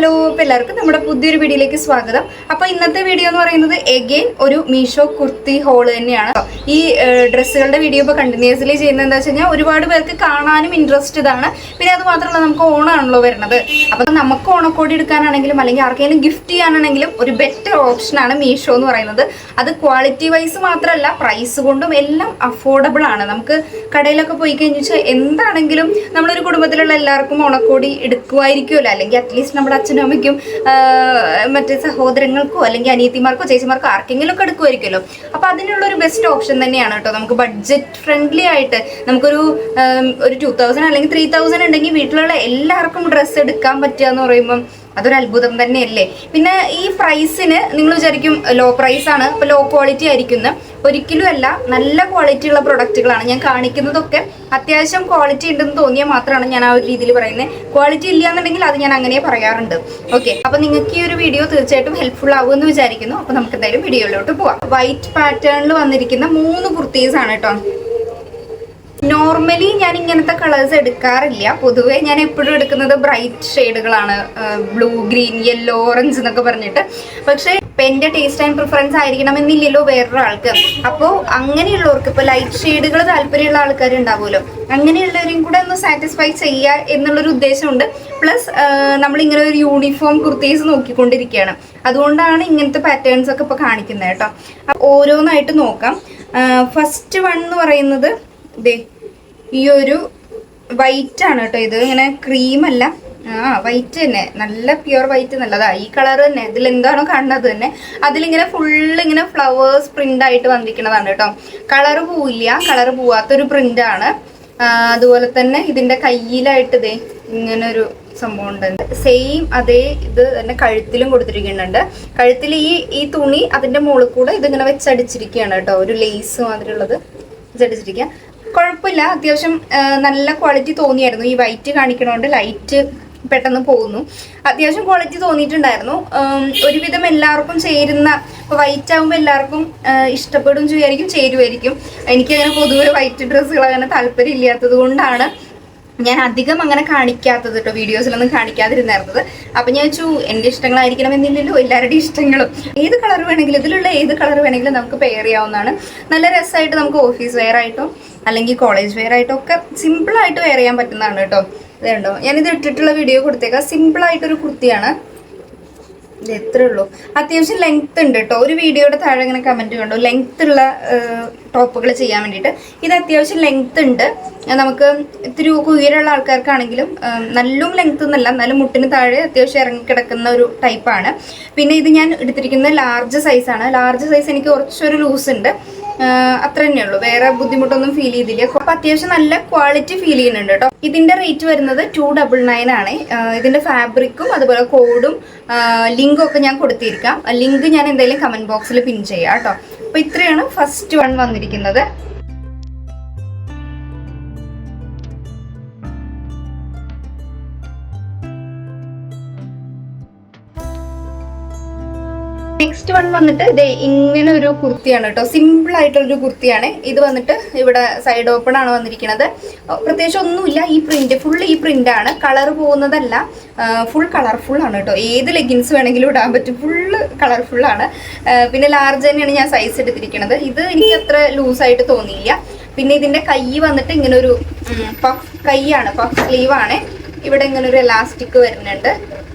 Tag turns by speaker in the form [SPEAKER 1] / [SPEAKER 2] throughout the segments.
[SPEAKER 1] Hello അപ്പോൾ എല്ലാവർക്കും നമ്മുടെ പുതിയൊരു വീഡിയോയിലേക്ക് സ്വാഗതം. അപ്പോൾ ഇന്നത്തെ വീഡിയോ എന്ന് പറയുന്നത് എഗെയിൻ ഒരു മീഷോ കുർത്തി ഹോൾ തന്നെയാണ്. ഈ ഡ്രസ്സുകളുടെ വീഡിയോ ഇപ്പോൾ കണ്ടിന്യൂസ്ലി ചെയ്യുന്നത് എന്താ വെച്ച് ഒരുപാട് പേർക്ക് കാണാനും ഇൻട്രസ്റ്റ് ഇതാണ്. പിന്നെ അത് മാത്രമല്ല നമുക്ക് ഓണാണല്ലോ വരുന്നത്. അപ്പോൾ നമുക്ക് ഓണക്കോടി എടുക്കാനാണെങ്കിലും അല്ലെങ്കിൽ ആർക്കെങ്കിലും ഗിഫ്റ്റ് ചെയ്യാനാണെങ്കിലും ഒരു ബെറ്റർ ഓപ്ഷനാണ് മീഷോ എന്ന് പറയുന്നത്. അത് ക്വാളിറ്റി വൈസ് മാത്രമല്ല പ്രൈസ് കൊണ്ടും എല്ലാം അഫോർഡബിൾ ആണ്. നമുക്ക് കടയിലൊക്കെ പോയി കഴിഞ്ഞാൽ എന്താണെങ്കിലും നമ്മളൊരു കുടുംബത്തിലുള്ള എല്ലാവർക്കും ഓണക്കോടി എടുക്കുമായിരിക്കുമല്ലോ അല്ലെങ്കിൽ അറ്റ്ലീസ്റ്റ് നമ്മുടെ അച്ഛനും അമ്മയ്ക്കും മറ്റേ സഹോദരങ്ങൾക്കോ അല്ലെങ്കിൽ അനിയത്തിമാർക്കോ ചേച്ചിമാർക്കോ ആർക്കെങ്കിലും ഒക്കെ എടുക്കുമായിരിക്കുമല്ലോ. അതിനുള്ള ഒരു ബെസ്റ്റ് ഓപ്ഷൻ തന്നെയാണ് കേട്ടോ. നമുക്ക് ബഡ്ജറ്റ് ഫ്രണ്ട്ലി ആയിട്ട് നമുക്കൊരു ഒരു ടു തൗസൻഡ് അല്ലെങ്കിൽ ത്രീ തൗസൻഡ് ഉണ്ടെങ്കിൽ വീട്ടിലുള്ള എല്ലാവർക്കും ഡ്രസ്സ് എടുക്കാൻ പറ്റുക എന്ന് പറയുമ്പം അതൊരു അത്ഭുതം തന്നെയല്ലേ? പിന്നെ ഈ പ്രൈസിന് നിങ്ങൾ വിചാരിക്കും ലോ പ്രൈസ് ആണ് ഇപ്പൊ ലോ ക്വാളിറ്റി ആയിരിക്കുന്ന. ഒരിക്കലും അല്ല നല്ല ക്വാളിറ്റി ഉള്ള പ്രൊഡക്റ്റുകളാണ് ഞാൻ കാണിക്കുന്നതൊക്കെ അത്യാവശ്യം ക്വാളിറ്റി ഉണ്ടെന്ന് തോന്നിയാൽ മാത്രമാണ് ഞാൻ ആ ഒരു രീതിയിൽ പറയുന്നത് ക്വാളിറ്റി ഇല്ല എന്നുണ്ടെങ്കിൽ അത് ഞാൻ അങ്ങനെ പറയാറുണ്ട്. ഓക്കെ അപ്പൊ നിങ്ങൾക്ക് ഈ ഒരു വീഡിയോ തീർച്ചയായിട്ടും ഹെൽപ്ഫുൾ ആവുമെന്ന് വിചാരിക്കുന്നു. അപ്പൊ നമുക്ക് എന്തായാലും വീഡിയോയിലോട്ട് പോവാം. വൈറ്റ് പാറ്റേണിൽ വന്നിരിക്കുന്ന മൂന്ന് കുർത്തീസ് ആണ് കേട്ടോ. നോർമലി ഞാൻ ഇങ്ങനത്തെ കളേഴ്സ് എടുക്കാറില്ല. പൊതുവെ ഞാൻ എപ്പോഴും എടുക്കുന്നത് ബ്രൈറ്റ് ഷെയ്ഡുകളാണ് ബ്ലൂ ഗ്രീൻ യെല്ലോ ഓറഞ്ച് എന്നൊക്കെ പറഞ്ഞിട്ട്. പക്ഷേ ഇപ്പം എന്റെ ടേസ്റ്റ് ആൻഡ് പ്രിഫറൻസ് ആയിരിക്കണം എന്നില്ലല്ലോ വേറൊരാൾക്ക്. അപ്പോൾ അങ്ങനെയുള്ളവർക്ക് ഇപ്പോൾ ലൈറ്റ് ഷെയ്ഡുകൾ താല്പര്യമുള്ള ആൾക്കാരുണ്ടാവുമല്ലോ. അങ്ങനെയുള്ളവരെയും കൂടെ ഒന്ന് സാറ്റിസ്ഫൈ ചെയ്യുക എന്നുള്ളൊരു ഉദ്ദേശമുണ്ട്. പ്ലസ് നമ്മളിങ്ങനെ ഒരു യൂണിഫോം കുർത്തീസ് നോക്കിക്കൊണ്ടിരിക്കുകയാണ്. അതുകൊണ്ടാണ് ഇങ്ങനത്തെ പാറ്റേൺസ് ഒക്കെ ഇപ്പോൾ കാണിക്കുന്നത് കേട്ടോ. ഓരോന്നായിട്ട് നോക്കാം. ഫസ്റ്റ് വൺ എന്ന് പറയുന്നത് ദേ ഈ ഒരു വൈറ്റ് ആണ് കേട്ടോ ഇത്. ഇങ്ങനെ ക്രീം അല്ല. ആ വൈറ്റ് തന്നെ. നല്ല പ്യുവർ വൈറ്റ് നല്ലതാ. ഈ കളർ തന്നെ. ഇതിൽ എന്താണോ കാണുന്നത് തന്നെ. അതിലിങ്ങനെ ഫുള്ള് ഇങ്ങനെ ഫ്ലവേഴ്സ് പ്രിന്റ് ആയിട്ട് വന്നിരിക്കുന്നതാണ് കേട്ടോ. കളർ പോവില്ല. കളർ പോവാത്തൊരു പ്രിന്റ് ആണ്. അതുപോലെ തന്നെ ഇതിന്റെ കയ്യിലായിട്ട് ഇതേ ഇങ്ങനെ ഒരു സംഭവം ഉണ്ട്. സെയിം അതേ ഇത് തന്നെ കഴുത്തിലും കൊടുത്തിരിക്കുന്നുണ്ട്. കഴുത്തിൽ ഈ ഈ തുണി അതിന്റെ മുകളിൽ കൂടെ ഇതിങ്ങനെ വെച്ചടിച്ചിരിക്കുകയാണ് കേട്ടോ. ഒരു ലേസ് മാതിരിയുള്ളത് വെച്ചടിച്ചിരിക്കുക. കുഴപ്പമില്ല. അത്യാവശ്യം നല്ല ക്വാളിറ്റി തോന്നിയായിരുന്നു. ഈ വൈറ്റ് കാണിക്കണോണ്ട് ലൈറ്റ് പെട്ടെന്ന് പോകുന്നു. അത്യാവശ്യം ക്വാളിറ്റി തോന്നിയിട്ടുണ്ടായിരുന്നു. ഒരുവിധം എല്ലാവർക്കും ചേരുന്ന ഇപ്പോൾ വൈറ്റ് ആകുമ്പോൾ എല്ലാവർക്കും ഇഷ്ടപ്പെടും ചെയ്യുമായിരിക്കും ചേരുമായിരിക്കും എനിക്കങ്ങനെ പൊതുവെ വൈറ്റ് ഡ്രസ്സുകൾ അങ്ങനെ താല്പര്യം ഇല്ലാത്തത് കൊണ്ടാണ് ഞാൻ അധികം അങ്ങനെ കാണിക്കാത്തത് കേട്ടോ വീഡിയോസിലൊന്നും കാണിക്കാതിരുന്നായിരുന്നത്. അപ്പം ഞാൻ വെച്ചു എന്റെ ഇഷ്ടങ്ങളായിരിക്കണം എന്നില്ലല്ലോ എല്ലാവരുടെയും ഇഷ്ടങ്ങളും. ഏത് കളർ വേണമെങ്കിലും ഇതിലുള്ള ഏത് കളർ വേണമെങ്കിലും നമുക്ക് പെയർ ചെയ്യാവുന്നതാണ്. നല്ല രസമായിട്ട് നമുക്ക് ഓഫീസ് വെയർ ആയിട്ടോ അല്ലെങ്കിൽ കോളേജ് വെയർ ആയിട്ടോ ഒക്കെ സിമ്പിളായിട്ട് വെയർ ചെയ്യാൻ പറ്റുന്നതാണ് കേട്ടോ ഇതുണ്ടോ? ഞാനിത് ഇട്ടിട്ടുള്ള വീഡിയോ കൊടുത്തേക്കാം. സിമ്പിളായിട്ടൊരു കുർത്തിയാണ്. ഇത് എത്ര ഉള്ളൂ. അത്യാവശ്യം ലെങ്ത് ഉണ്ട് കേട്ടോ ഒരു വീഡിയോയുടെ താഴെ ഇങ്ങനെ കമന്റ് കണ്ടു? ലെങ്ത് ഉള്ള ടോപ്പുകൾ ചെയ്യാൻ വേണ്ടിയിട്ട്. ഇത് അത്യാവശ്യം ലെങ്ത് ഉണ്ട്. നമുക്ക് ഇത്തിരി ഉയരമുള്ള ആൾക്കാർക്കാണെങ്കിലും നല്ല ലെങ്ത് എന്നല്ല എന്നാലും മുട്ടിന് താഴെ അത്യാവശ്യം ഇറങ്ങിക്കിടക്കുന്ന ഒരു ടൈപ്പാണ് പിന്നെ ഇത് ഞാൻ എടുത്തിരിക്കുന്നത് ലാർജ് സൈസാണ് ലാർജ് സൈസ് എനിക്ക് കുറച്ചൊരു ലൂസ് ഉണ്ട്. അത്ര തന്നെ ഉള്ളൂ. വേറെ ബുദ്ധിമുട്ടൊന്നും ഫീൽ ചെയ്തില്ല. അപ്പൊ അത്യാവശ്യം നല്ല ക്വാളിറ്റി ഫീൽ ചെയ്യുന്നുണ്ട് കേട്ടോ ഇതിന്റെ റേറ്റ് വരുന്നത് ടു ഡബിൾ നയൻ ആണ്. ഇതിന്റെ ഫാബ്രിക്കും അതുപോലെ കോഡും ലിങ്കും ഒക്കെ ഞാൻ കൊടുത്തിരിക്കാം. ലിങ്ക് ഞാൻ എന്തായാലും കമന്റ് ബോക്സിൽ പിൻ ചെയ്യാം കേട്ടോ അപ്പൊ ഇത്രയാണ് ഫസ്റ്റ് വൺ വന്നിരിക്കുന്നത്. നെക്സ്റ്റ് വൺ വന്നിട്ട് ഇതേ ഇങ്ങനെ ഒരു കുർത്തിയാണ് കേട്ടോ. സിമ്പിൾ ആയിട്ടുള്ള ഒരു കുർത്തിയാണ്. ഇത് വന്നിട്ട് ഇവിടെ സൈഡ് ഓപ്പൺ ആണ് വന്നിരിക്കുന്നത്. പ്രത്യേകിച്ച് ഒന്നുമില്ല. ഈ പ്രിന്റ് ഫുൾ ഈ പ്രിന്റ് ആണ്. കളർ പോകുന്നതല്ല. ഫുൾ കളർഫുൾ ആണ് കേട്ടോ. ഏത് ലെഗിൻസ് വേണമെങ്കിലും ഇടാൻ പറ്റും. ഫുള്ള് കളർഫുൾ ആണ്. പിന്നെ ലാർജ് തന്നെയാണ് ഞാൻ സൈസ് എടുത്തിരിക്കുന്നത്. ഇത് എനിക്ക് അത്ര ലൂസായിട്ട് തോന്നിയില്ല. പിന്നെ ഇതിന്റെ കൈ വന്നിട്ട് ഇങ്ങനെ ഒരു പഫ് കൈയാണ്. പഫ് സ്ലീവ് ആണ്. ഇവിടെ ഇങ്ങനെ ഒരു എലാസ്റ്റിക് വരുന്നുണ്ട്.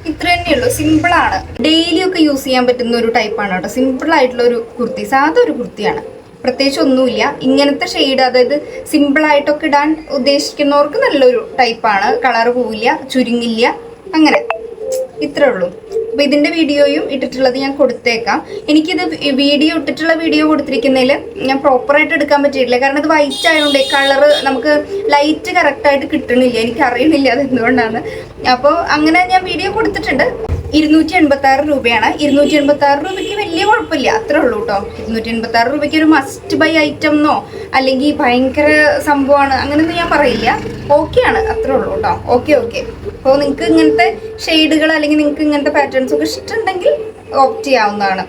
[SPEAKER 1] ഇത്ര തന്നെയുള്ളൂ സിമ്പിൾ ആണ് ഡെയിലി ഒക്കെ യൂസ് ചെയ്യാൻ പറ്റുന്ന ഒരു ടൈപ്പാണ് കേട്ടോ. സിമ്പിൾ ആയിട്ടുള്ള ഒരു കുർത്തി. സാധാ ഒരു കുർത്തിയാണ്. പ്രത്യേകിച്ച് ഒന്നുമില്ല. ഇങ്ങനത്തെ ഷെയ്ഡ് അതായത് സിമ്പിൾ ആയിട്ടൊക്കെ ഇടാൻ ഉദ്ദേശിക്കുന്നവർക്ക് നല്ലൊരു ടൈപ്പാണ് കളർ പോവില്ല ചുരുങ്ങില്ല അങ്ങനെ. ഇത്രേ ഉള്ളൂ. അപ്പൊ ഇതിന്റെ വീഡിയോയും ഇട്ടിട്ടുള്ളത് ഞാൻ കൊടുത്തേക്കാം. എനിക്കിത് വീഡിയോ ഇട്ടിട്ടുള്ള വീഡിയോ കൊടുത്തിരിക്കുന്നതിൽ ഞാൻ പ്രോപ്പറായിട്ട് എടുക്കാൻ പറ്റിയിട്ടില്ല. കാരണം ഇത് വൈറ്റ് ആയതുകൊണ്ട് കളർ നമുക്ക് ലൈറ്റ് കറക്റ്റ് ആയിട്ട് കിട്ടണില്ല. എനിക്ക് അറിയണില്ല അത് എന്തുകൊണ്ടാണ് അപ്പോൾ അങ്ങനെ ഞാൻ വീഡിയോ കൊടുത്തിട്ടുണ്ട്. ഇരുന്നൂറ്റി എൺപത്തി ആറ് രൂപയാണ്. ഇരുന്നൂറ്റി എൺപത്തി ആറ് രൂപയ്ക്ക് വലിയ കുഴപ്പമില്ല. അത്രേ ഉള്ളൂ കേട്ടോ ഇരുന്നൂറ്റി എൺപത്തി ആറ് രൂപയ്ക്ക് ഒരു മസ്റ്റ് ബൈ ഐറ്റം എന്നോ അല്ലെങ്കിൽ ഭയങ്കര സംഭവമാണ് അങ്ങനെയൊന്നും ഞാൻ പറയില്ല. ഓക്കെ ആണ് അത്രേ ഉള്ളൂ കേട്ടോ ഓക്കെ ഓക്കെ അപ്പോൾ നിങ്ങൾക്ക് ഇങ്ങനത്തെ ഷെയ്ഡുകൾ അല്ലെങ്കിൽ നിങ്ങൾക്ക് ഇങ്ങനത്തെ പാറ്റേൺസ് ഒക്കെ ഇഷ്ടമുണ്ടെങ്കിൽ ഓപ്റ്റ് ചെയ്യാവുന്നതാണ്.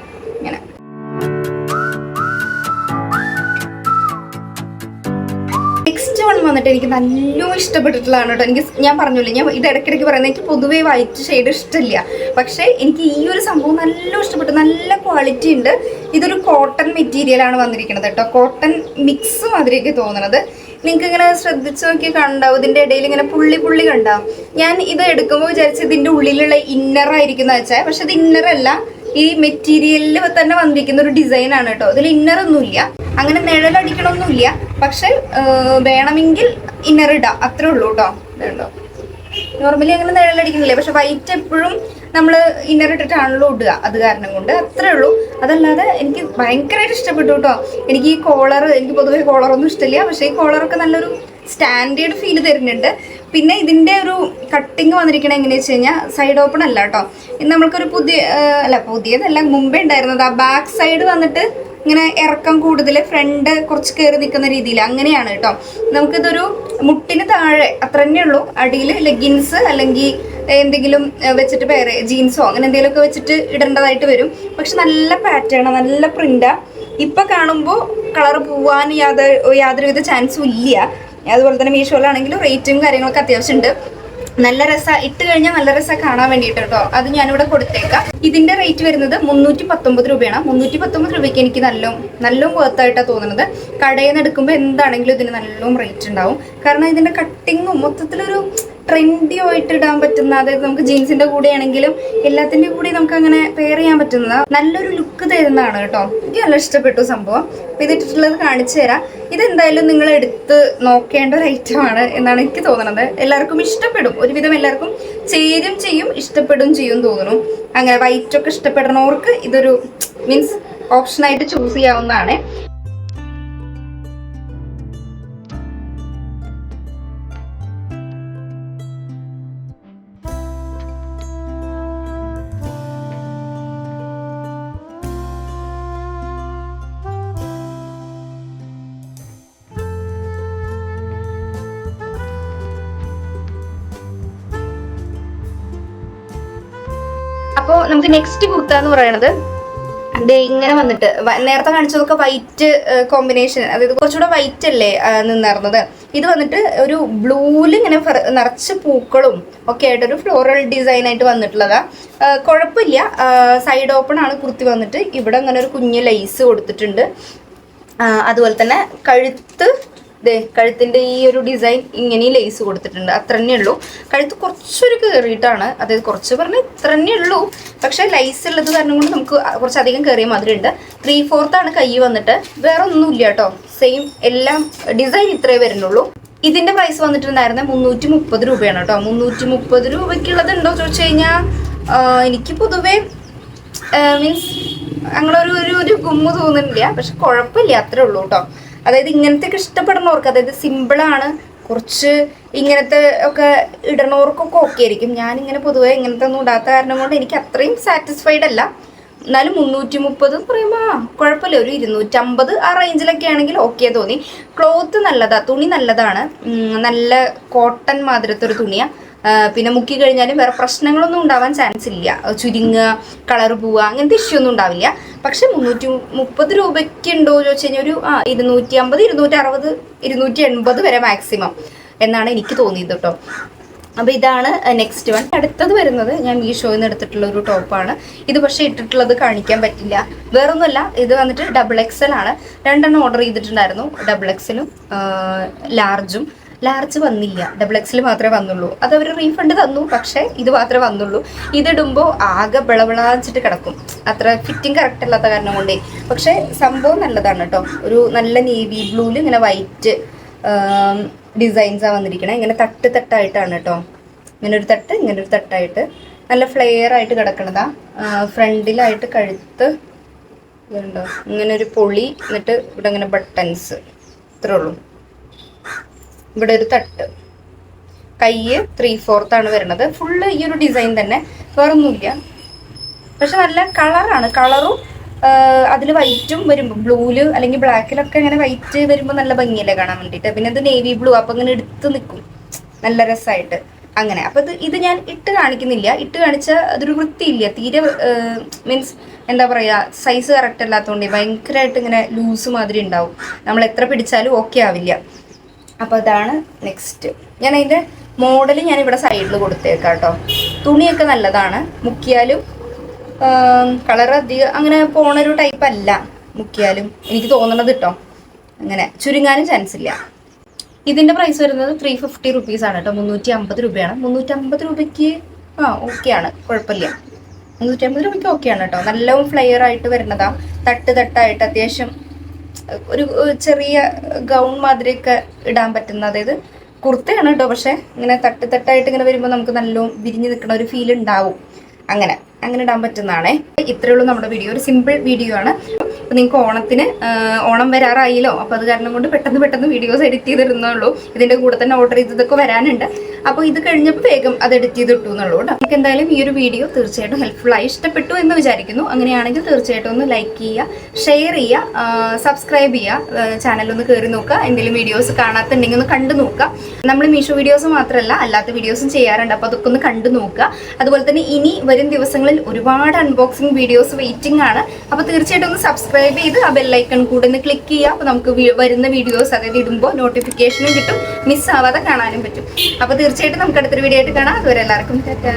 [SPEAKER 1] വൺ വന്നിട്ട് എനിക്ക് നല്ല ഇഷ്ടപ്പെട്ടിട്ടുള്ളതാണ് കേട്ടോ. എനിക്ക് ഞാൻ പറഞ്ഞില്ല ഞാൻ ഇത് ഇടയ്ക്കിടയ്ക്ക് പറയുന്നത് എനിക്ക് പൊതുവേ വൈറ്റ് ഷെയ്ഡ് ഇഷ്ടമില്ല. പക്ഷേ എനിക്ക് ഈ ഒരു സംഭവം നല്ല ഇഷ്ടപ്പെട്ടു. നല്ല ക്വാളിറ്റി ഉണ്ട്. ഇതൊരു കോട്ടൺ മെറ്റീരിയലാണ് വന്നിരിക്കുന്നത് കേട്ടോ. കോട്ടൺ മിക്സ് മാതിരിയൊക്കെ തോന്നുന്നത് നിങ്ങൾക്ക് ഇങ്ങനെ ശ്രദ്ധിച്ച് നോക്കി കണ്ടാവും. ഇതിന്റെ ഇടയിൽ ഇങ്ങനെ പുള്ളി പുള്ളി കണ്ടാവും ഞാൻ ഇത് എടുക്കുമ്പോൾ വിചാരിച്ച് ഇതിന്റെ ഉള്ളിലുള്ള ഇന്നർ ആയിരിക്കുന്ന വെച്ചാൽ പക്ഷെ ഇത് ഇന്നർ അല്ല. ഈ മെറ്റീരിയലിൽ തന്നെ വന്നിരിക്കുന്ന ഒരു ഡിസൈനാണ് കേട്ടോ. ഇതിൽ ഇന്നർ ഒന്നുമില്ല. അങ്ങനെ നിഴലടിക്കണമൊന്നുമില്ല. പക്ഷെ വേണമെങ്കിൽ ഇന്നർ ഇടാം. അത്രേ ഉള്ളൂ കേട്ടോ ഇതുണ്ടോ? നോർമലി അങ്ങനെ നിഴലടിക്കുന്നില്ല. പക്ഷെ വൈറ്റ് എപ്പോഴും നമ്മൾ ഇന്നർ ഇട്ടിട്ടാണല്ലോ ഇടുക. അത് കാരണം കൊണ്ട് അത്രേ ഉള്ളൂ. അതല്ലാതെ എനിക്ക് ഭയങ്കരമായിട്ട് ഇഷ്ടപ്പെട്ടു കേട്ടോ എനിക്ക് ഈ കോളർ എനിക്ക് പൊതുവേ കോളറൊന്നും ഇഷ്ടമില്ല. പക്ഷെ ഈ കോളറൊക്കെ നല്ലൊരു സ്റ്റാൻഡേർഡ് ഫീൽ തരുന്നുണ്ട്. പിന്നെ ഇതിന്റെ ഒരു കട്ടിങ് വന്നിരിക്കണ എങ്ങനെയാ വെച്ച് കഴിഞ്ഞാൽ സൈഡ് ഓപ്പൺ അല്ല കേട്ടോ ഇത് നമ്മൾക്കൊരു പുതിയ അല്ല പുതിയതല്ല മുമ്പേ ഉണ്ടായിരുന്നത്. ആ ബാക്ക് സൈഡ് വന്നിട്ട് ഇങ്ങനെ ഇറക്കം കൂടുതൽ ഫ്രണ്ട് കുറച്ച് കയറി നിൽക്കുന്ന രീതിയിൽ അങ്ങനെയാണ് കേട്ടോ. നമുക്കിതൊരു മുട്ടിന് താഴെ അത്ര തന്നെ ഉള്ളൂ. അടിയിൽ ലെഗിൻസ് അല്ലെങ്കിൽ എന്തെങ്കിലും വെച്ചിട്ട് വേറെ ജീൻസോ അങ്ങനെ എന്തെങ്കിലുമൊക്കെ വെച്ചിട്ട് ഇടേണ്ടതായിട്ട് വരും. പക്ഷെ നല്ല പാറ്റേണ നല്ല പ്രിന്റാ ഇപ്പം കാണുമ്പോൾ കളർ പോവാൻ യാതൊരു യാതൊരുവിധ ചാൻസും ഇല്ല. അതുപോലെ തന്നെ മീഷോയിലാണെങ്കിലും റേറ്റും കാര്യങ്ങളൊക്കെ അത്യാവശ്യം ഉണ്ട് നല്ല രസ ഇട്ട് കഴിഞ്ഞാൽ നല്ല രസ കാണാൻ വേണ്ടിയിട്ട് കേട്ടോ അത് ഞാനിവിടെ കൊടുത്തേക്കാം. ഇതിന്റെ റേറ്റ് വരുന്നത് മുന്നൂറ്റി പത്തൊമ്പത് രൂപയാണ്. മുന്നൂറ്റി പത്തൊമ്പത് രൂപയ്ക്ക് എനിക്ക് നല്ല നല്ല വർത്തായിട്ടാണ് തോന്നുന്നത്. കടയിൽ നിന്ന് എടുക്കുമ്പോൾ എന്താണെങ്കിലും ഇതിന് നല്ലോണം റേറ്റ് ഉണ്ടാവും. കാരണം ഇതിന്റെ കട്ടിങ്ങും മൊത്തത്തിലൊരു ട്രെൻഡി ആയിട്ട് ഇടാൻ പറ്റുന്ന അതായത് നമുക്ക് ജീൻസിന്റെ കൂടെ ആണെങ്കിലും എല്ലാത്തിന്റെ കൂടെ നമുക്ക് അങ്ങനെ പെയർ ചെയ്യാൻ പറ്റുന്ന നല്ലൊരു ലുക്ക് തരുന്നതാണ് കേട്ടോ. എനിക്ക് നല്ല ഇഷ്ടപ്പെട്ടു സംഭവം. അപ്പൊ ഇത് ഇട്ടിട്ടുള്ളത് കാണിച്ചു തരാം. ഇതെന്തായാലും നിങ്ങൾ എടുത്ത് നോക്കേണ്ട ഒരു ഐറ്റം ആണ് എന്നാണ് എനിക്ക് തോന്നുന്നത് എല്ലാവർക്കും ഇഷ്ടപ്പെടും. ഒരുവിധം എല്ലാവർക്കും ചേരും ചെയ്യും ഇഷ്ടപ്പെടും ചെയ്യും തോന്നുന്നു. അങ്ങനെ വൈറ്റ് ഒക്കെ ഇഷ്ടപ്പെടുന്നവർക്ക് ഇതൊരു മീൻസ് ഓപ്ഷനായിട്ട് ചൂസ് ചെയ്യാവുന്നതാണ്. അപ്പോൾ നമുക്ക് നെക്സ്റ്റ് കുർത്ത എന്ന് പറയുന്നത് ദേ ഇങ്ങനെ വന്നിട്ട്. നേരത്തെ കാണിച്ചതൊക്കെ വൈറ്റ് കോമ്പിനേഷൻ അതായത് കുറച്ചുകൂടെ വൈറ്റ് അല്ലേ നിന്നിരുന്നത് ഇത് വന്നിട്ട് ഒരു ബ്ലൂവിൽ ഇങ്ങനെ നിറച്ച് പൂക്കളും ഒക്കെ ആയിട്ട് ഒരു ഫ്ലോറൽ ഡിസൈൻ ആയിട്ട് വന്നിട്ടുള്ളതാ. കുഴപ്പമില്ല സൈഡ് ഓപ്പൺ ആണ് കുർത്തി വന്നിട്ട്. ഇവിടെ അങ്ങനെ ഒരു കുഞ്ഞ് ലൈസ് കൊടുത്തിട്ടുണ്ട്. അതുപോലെ തന്നെ കഴുത്ത് ദേ കഴുത്തിന്റെ ഈ ഒരു ഡിസൈൻ ഇങ്ങനെ ലേസ് കൊടുത്തിട്ടുണ്ട്. അത്ര തന്നെ ഉള്ളൂ. കഴുത്ത് കുറച്ചൊരു കയറിയിട്ടാണ് അതായത് കുറച്ച് പറഞ്ഞാൽ ഇത്ര തന്നെ ഉള്ളൂ. പക്ഷെ ലൈസ് ഉള്ളത് കാരണം കൊണ്ട് നമുക്ക് കുറച്ചധികം കയറിയ ഉണ്ട് ത്രീ ഫോർത്ത് ആണ് കൈ വന്നിട്ട്. വേറെ ഒന്നുമില്ല കേട്ടോ. സെയിം എല്ലാം ഡിസൈൻ ഇത്രേ വരുന്നുള്ളൂ. ഇതിന്റെ പ്രൈസ് വന്നിട്ടുണ്ടായിരുന്നത് മുന്നൂറ്റി മുപ്പത് രൂപയാണ് കേട്ടോ. മുന്നൂറ്റി മുപ്പത് രൂപയ്ക്കുള്ളത് ഉണ്ടോ ചോദിച്ചു കഴിഞ്ഞാൽ എനിക്ക് പൊതുവേ മീൻസ് അങ്ങനെ ഒരു ഒരു ഗുമ്മ് തോന്നുന്നില്ല. പക്ഷെ കുഴപ്പമില്ല. അത്രേ ഉള്ളൂ കേട്ടോ. അതായത് ഇങ്ങനത്തെ ഇഷ്ടപ്പെടുന്നവർക്ക് അതായത് സിമ്പിളാണ് കുറച്ച് ഇങ്ങനത്തെ ഒക്കെ ഇടണവർക്കൊക്കെ ഓക്കെ ആയിരിക്കും. ഞാനിങ്ങനെ പൊതുവെ ഇങ്ങനത്തെ ഒന്നും ഇടാത്ത കാരണം കൊണ്ട് എനിക്ക് അത്രയും സാറ്റിസ്ഫൈഡ് അല്ല. എന്നാലും മുന്നൂറ്റി മുപ്പത് പറയുമ്പോൾ ആ കുഴപ്പമില്ല. ഒരു ഇരുന്നൂറ്റമ്പത് ആ റേഞ്ചിലൊക്കെ ആണെങ്കിൽ ഓക്കെ തോന്നി. ക്ലോത്ത് നല്ലതാണ് തുണി നല്ലതാണ്. നല്ല കോട്ടൺ മാതിരത്തെ ഒരു തുണിയാണ് പിന്നെ മുക്കി കഴിഞ്ഞാലും വേറെ പ്രശ്നങ്ങളൊന്നും ഉണ്ടാവാൻ ചാൻസ് ഇല്ല. ചുരുങ്ങുക കളർ പോവുക അങ്ങനത്തെ ഇഷ്യൂ ഒന്നും ഉണ്ടാവില്ല. പക്ഷെ മുന്നൂറ്റി മുപ്പത് രൂപയ്ക്ക് ഉണ്ടോ എന്ന് ചോദിച്ചു ഒരു ആ ഇരുന്നൂറ്റി അമ്പത് ഇരുന്നൂറ്റി അറുപത് ഇരുന്നൂറ്റി എൺപത് വരെ മാക്സിമം എന്നാണ് എനിക്ക് തോന്നിയത് കേട്ടോ. അപ്പോൾ ഇതാണ് നെക്സ്റ്റ് വൺ അടുത്തത് വരുന്നത് ഞാൻ ഈ ഷോയിൽ നിന്ന് എടുത്തിട്ടുള്ള ഒരു ടോപ്പാണ് ഇത് പക്ഷേ ഇട്ടിട്ടുള്ളത് കാണിക്കാൻ പറ്റില്ല. വേറൊന്നുമല്ല ഇത് വന്നിട്ട് ഡബിൾ എക്സൽ ആണ്. രണ്ടെണ്ണം ഓർഡർ ചെയ്തിട്ടുണ്ടായിരുന്നു. ഡബിൾ എക്സലും ലാർജും ലാർജ് വന്നില്ല. ഡബിൾ എക്സിൽ മാത്രമേ വന്നുള്ളൂ. അത് അവർ റീഫണ്ട് തന്നു. പക്ഷേ ഇത് മാത്രമേ വന്നുള്ളൂ. ഇതിടുമ്പോൾ ആകെ വിളവിളാച്ചിട്ട് കിടക്കും. അത്ര ഫിറ്റിംഗ് കറക്റ്റ് അല്ലാത്ത കാരണം കൊണ്ടേ. പക്ഷേ സംഭവം നല്ലതാണ് കേട്ടോ. ഒരു നല്ല നേവി ബ്ലൂവിൽ ഇങ്ങനെ വൈറ്റ് ഡിസൈൻസാണ് വന്നിരിക്കണേ. ഇങ്ങനെ തട്ട് തട്ടായിട്ടാണ് കേട്ടോ. ഇങ്ങനെ ഒരു തട്ട് ഇങ്ങനെ ഒരു തട്ടായിട്ട്. നല്ല ഫ്ലെയർ ആയിട്ട് കിടക്കണതാ. ഫ്രണ്ടിലായിട്ട് കഴുത്ത് ഇങ്ങനെ ഒരു പൊളി എന്നിട്ട് ഇവിടെ ഇങ്ങനെ ബട്ടൺസ് ഇത്രേ ഉള്ളൂ. ഇവിടെ ഒരു തട്ട്. കയ്യ് ത്രീ ആണ് വരുന്നത്. ഫുള്ള് ഈ ഒരു ഡിസൈൻ തന്നെ. വേറൊന്നുമില്ല. പക്ഷെ നല്ല കളറാണ് കളറും അതിൽ വൈറ്റും വരുമ്പോൾ ബ്ലൂൽ അല്ലെങ്കിൽ ബ്ലാക്കിലൊക്കെ ഇങ്ങനെ വൈറ്റ് വരുമ്പോൾ നല്ല ഭംഗിയല്ലേ കാണാൻ വേണ്ടിയിട്ട്. പിന്നെ ഇത് നേവി ബ്ലൂ അപ്പം ഇങ്ങനെ എടുത്ത് നിൽക്കും. നല്ല രസമായിട്ട് അങ്ങനെ. അപ്പം ഇത് ഇത് ഞാൻ ഇട്ട് കാണിക്കുന്നില്ല. ഇട്ട് കാണിച്ചാൽ അതൊരു വൃത്തിയില്ല. തീരെ മീൻസ് എന്താ പറയുക സൈസ് കറക്റ്റ് അല്ലാത്തതുകൊണ്ട് ഭയങ്കരമായിട്ട് ഇങ്ങനെ ലൂസ് മാതിരി ഉണ്ടാവും. നമ്മൾ എത്ര പിടിച്ചാലും ഓക്കെ ആവില്ല. അപ്പോൾ അതാണ് നെക്സ്റ്റ് ഞാൻ അതിന്റെ മോഡൽ ഞാൻ ഇവിടെ സൈഡിൽ കൊടുത്തേക്കാം കേട്ടോ. തുണിയൊക്കെ നല്ലതാണ്. മുക്കിയാലും കളർ അധികം അങ്ങനെ പോണൊരു ടൈപ്പ് അല്ല മുക്കിയാലും. എനിക്ക് തോന്നണത് കേട്ടോ അങ്ങനെ ചുരുങ്ങാനും ചാൻസ് ഇല്ല. ഇതിന്റെ പ്രൈസ് വരുന്നത് ത്രീ ഫിഫ്റ്റി റുപ്പീസ് ആണ് കേട്ടോ മുന്നൂറ്റി അമ്പത് രൂപയാണ്. മുന്നൂറ്റി അമ്പത് രൂപയ്ക്ക് ആ ഓക്കെ ആണ്. കുഴപ്പമില്ല. മുന്നൂറ്റി അമ്പത് രൂപയ്ക്ക് ഓക്കെ ആണ് കേട്ടോ നല്ല ഫ്ലെയർ ആയിട്ട് വരുന്നതാ. തട്ട് തട്ടായിട്ട് അത്യാവശ്യം ഒരു ചെറിയ ഗൗൺ മാതിരിയൊക്കെ ഇടാൻ പറ്റുന്ന അതായത് കുർത്തയാണ് കേട്ടോ പക്ഷെ ഇങ്ങനെ തട്ട് തട്ടായിട്ട് ഇങ്ങനെ വരുമ്പോൾ നമുക്ക് നല്ല വിരിഞ്ഞ് നിൽക്കുന്ന ഒരു ഫീൽ ഉണ്ടാവും. അങ്ങനെ അങ്ങനെ ഇടാൻ പറ്റുന്നതാണേ. ഇത്രയുള്ളൂ നമ്മുടെ വീഡിയോ ഒരു സിമ്പിൾ വീഡിയോ ആണ്. അപ്പൊ നിങ്ങൾക്ക് ഓണത്തിന് ഓണം വരാറായില്ലോ? അപ്പോൾ അത് കാരണം കൊണ്ട് പെട്ടെന്ന് പെട്ടെന്ന് വീഡിയോസ് എഡിറ്റ് ചെയ്തിരുന്നുള്ളൂ ഇതിന്റെ കൂടെ തന്നെ ഓർഡർ ചെയ്തതൊക്കെ വരാനുണ്ട്. അപ്പോൾ ഇത് കഴിഞ്ഞപ്പോൾ വേഗം അത് എഡിറ്റ് ചെയ്ത് ഇട്ടു എന്നുള്ളൂ കേട്ടോ. നിങ്ങൾക്ക് എന്തായാലും ഈ ഒരു വീഡിയോ തീർച്ചയായിട്ടും ഹെൽപ്ഫുള്ളായി ഇഷ്ടപ്പെട്ടു എന്ന് വിചാരിക്കുന്നു. അങ്ങനെയാണെങ്കിൽ തീർച്ചയായിട്ടും ഒന്ന് ലൈക്ക് ചെയ്യുക ഷെയർ ചെയ്യുക സബ്സ്ക്രൈബ് ചെയ്യുക ചാനലൊന്ന് കയറി നോക്കുക. എന്തെങ്കിലും വീഡിയോസ് കാണാത്തുണ്ടെങ്കിൽ ഒന്ന് കണ്ടു നോക്കുക. നമ്മൾ മീഷോ വീഡിയോസ് മാത്രമല്ല അല്ലാത്ത വീഡിയോസും ചെയ്യാറുണ്ട്. അപ്പോൾ അതൊക്കെ ഒന്ന് കണ്ടു നോക്കുക. അതുപോലെ തന്നെ ഇനി വരും ദിവസങ്ങളിൽ ഒരുപാട് അൺബോക്സിംഗ് വീഡിയോസ് വെയിറ്റിംഗ് ആണ്. അപ്പോൾ തീർച്ചയായിട്ടും ഒന്ന് സബ്സ്ക്രൈബ് ചെയ്ത് ആ ബെല്ലൈക്കൺ കൂടെ ഒന്ന് ക്ലിക്ക് ചെയ്യുക. അപ്പോൾ നമുക്ക് വരുന്ന വീഡിയോസ് അതായത് ഇടുമ്പോൾ നോട്ടിഫിക്കേഷനും കിട്ടും. മിസ്സാവാതെ കാണാനും പറ്റും. അപ്പോൾ തീർച്ചയായിട്ടും നമുക്ക് അടുത്തൊരു വീഡിയോ ആയിട്ട് കാണാം. അതുവരെ എല്ലാവർക്കും ടാറ്റാ.